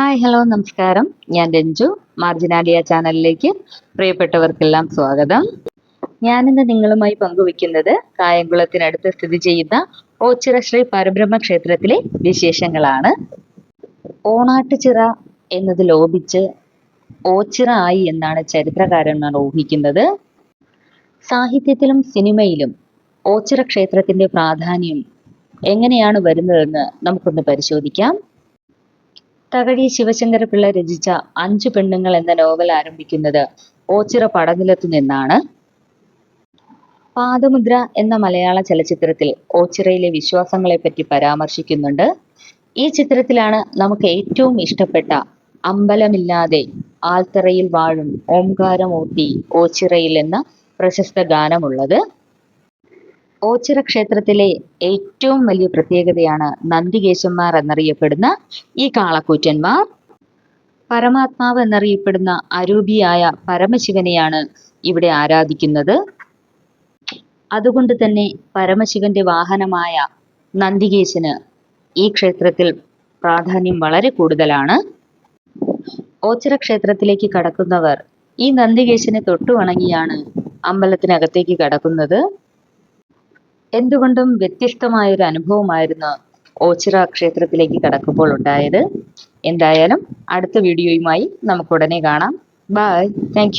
Hi hello നമസ്കാരം. ഞാൻ രഞ്ജു. മാർജിനാലിയ ചാനലിലേക്ക് പ്രിയപ്പെട്ടവർക്കെല്ലാം സ്വാഗതം. ഞാനിന്ന് നിങ്ങളുമായി പങ്കുവയ്ക്കുന്നത് കായംകുളത്തിനടുത്ത് സ്ഥിതി ചെയ്യുന്ന ഓച്ചിറ ശ്രീ പരബ്രഹ്മ ക്ഷേത്രത്തിലെ വിശേഷങ്ങളാണ്. ഓണാട്ടുചിറ എന്നത് ലോപിച്ച് ഓച്ചിറ ആയി എന്നാണ് ചരിത്രകാരന്മാർ ഊഹിക്കുന്നത്. സാഹിത്യത്തിലും സിനിമയിലും ഓച്ചിറ ക്ഷേത്രത്തിന്റെ പ്രാധാന്യം എങ്ങനെയാണ് വരുന്നതെന്ന് നമുക്കൊന്ന് പരിശോധിക്കാം. തകഴി ശിവശങ്കര പിള്ള രചിച്ച അഞ്ചു പെണ്ണുങ്ങൾ എന്ന നോവൽ ആരംഭിക്കുന്നത് ഓച്ചിറ പടനിലത്തു നിന്നാണ്. പാദമുദ്ര എന്ന മലയാള ചലച്ചിത്രത്തിൽ ഓച്ചിറയിലെ വിശ്വാസങ്ങളെ പറ്റി പരാമർശിക്കുന്നുണ്ട്. ഈ ചിത്രത്തിലാണ് നമുക്ക് ഏറ്റവും ഇഷ്ടപ്പെട്ട അമ്പലമില്ലാതെ ആൽത്തറയിൽ വാഴും ഓംകാരമൂർത്തി ഓച്ചിറയിൽ എന്ന പ്രശസ്ത ഗാനമുള്ളത്. ഓച്ചിറ ക്ഷേത്രത്തിലെ ഏറ്റവും വലിയ പ്രത്യേകതയാണ് നന്ദികേശന്മാർ എന്നറിയപ്പെടുന്ന ഈ കാളക്കൂറ്റന്മാർ. പരമാത്മാവ് എന്നറിയപ്പെടുന്ന അരൂപിയായ പരമശിവനെയാണ് ഇവിടെ ആരാധിക്കുന്നത്. അതുകൊണ്ട് തന്നെ പരമശിവന്റെ വാഹനമായ നന്ദികേശന് ഈ ക്ഷേത്രത്തിൽ പ്രാധാന്യം വളരെ കൂടുതലാണ്. ഓച്ചിറ ക്ഷേത്രത്തിലേക്ക് കടക്കുന്നവർ ഈ നന്ദികേശനെ തൊട്ടു വണങ്ങിയാണ് അമ്പലത്തിനകത്തേക്ക് കടക്കുന്നത്. എന്തുകൊണ്ടും വ്യത്യസ്തമായ ഒരു അനുഭവമായിരുന്നു ഓച്ചിറ ക്ഷേത്രത്തിലേക്ക് കടക്കുമ്പോൾ ഉണ്ടായത്. എന്തായാലും അടുത്ത വീഡിയോയുമായി നമുക്ക് ഉടനെ കാണാം. Bye thank